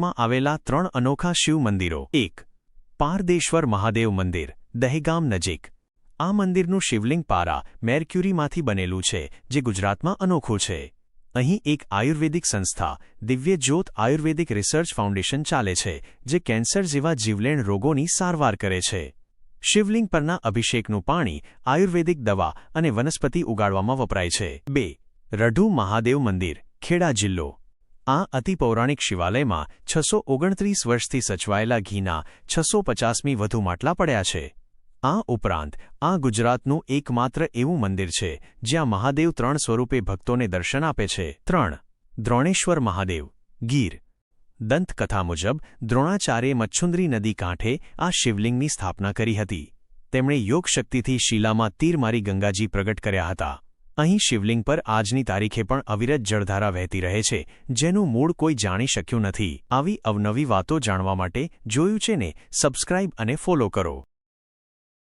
ગુજરાતમાં આવેલા ત્રણ અનોખા શિવ મંદિરો. એક, પારદેશ્વર મહાદેવ મંદિર, દહેગામ નજીક. આ મંદિરનું શિવલિંગ પારા, મેર્ક્યુરીમાંથી બનેલું છે, જે ગુજરાતમાં અનોખું છે. અહીં એક આયુર્વેદિક સંસ્થા, દિવ્ય જ્યોત આયુર્વેદિક રિસર્ચ ફાઉન્ડેશન ચાલે છે, જે કેન્સર જેવા જીવલેણ રોગોની સારવાર કરે છે. શિવલિંગ પરના અભિષેકનું પાણી, આયુર્વેદિક દવા અને વનસ્પતિ ઉગાડવામાં વપરાય છે. બે, રઢુ મહાદેવ મંદિર, ખેડા જિલ્લો. આ અતિપૌરાણિક શિવાલયમાં છસો ઓગણત્રીસ વર્ષથી સચવાયેલા ઘીના છસો પચાસમી વધુ માટલા પડ્યા છે. આ ઉપરાંત, આ ગુજરાતનું એકમાત્ર એવું મંદિર છે, જ્યાં મહાદેવ ત્રણ સ્વરૂપે ભક્તોને દર્શન આપે છે. ત્રણ. દ્રોણેશ્વર મહાદેવ. ગીર. દંતકથા મુજબ, દ્રોણાચાર્યે મચ્છુંદરી નદી કાંઠે આ શિવલિંગની સ્થાપના કરી હતી. તેમણે યોગશક્તિથી શિલામાં તીર મારી ગંગાજી પ્રગટ કર્યા હતા. અહીં શિવલિંગ પર આજની તારીખે પણ અવિરત જળધારા વહેતી રહે છે, જેનું મૂળ કોઈ જાણી શક્યું નથી. આવી અવનવી વાતો જાણવા માટે જોયું છે ને, સબસ્ક્રાઇબ અને ફોલો કરો.